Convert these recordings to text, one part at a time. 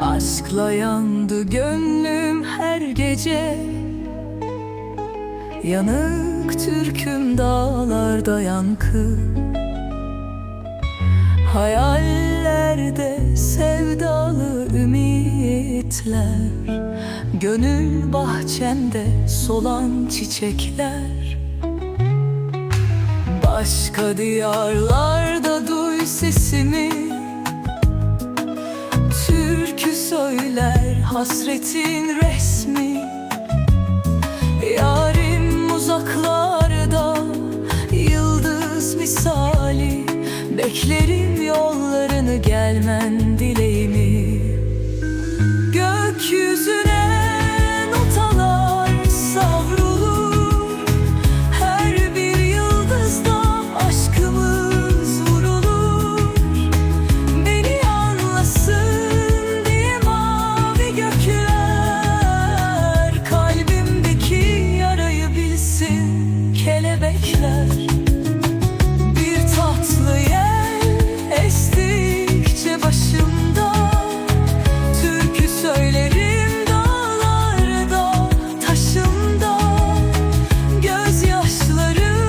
Aşkla yandı gönlüm her gece. Yanık türküm dağlarda yankı. Hayallerde sevdalı ümitler. Gönül bahçemde solan çiçekler. Başka diyarlarda duy sesimi hasretin resmi Yarim uzaklarda yıldız misali Beklerim yollarını gelmen dileğimi kelebekler Bir tatlı yel estikçe başımda. Türkü söylerim dağlarda, taşımda. Gözyaşlarım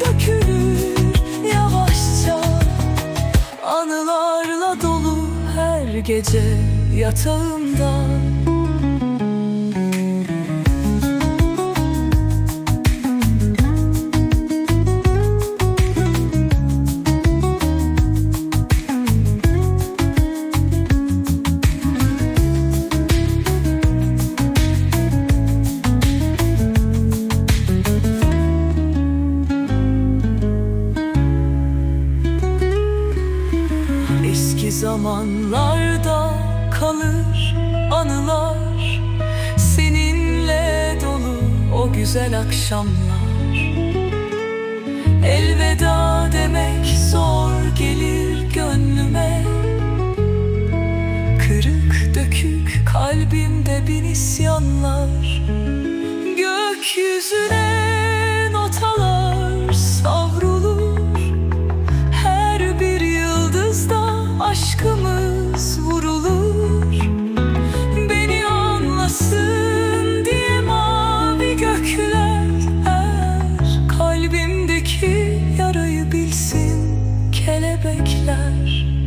dökülür yavaşça. Anılarla dolu her gece yatağımda Eski zamanlarda kalır anılar. Seninle dolu o güzel akşamlar. Elveda demek zor gelir gönlüme. Kırık dökük kalbimde bin isyanlar. Gökyüzüne bekler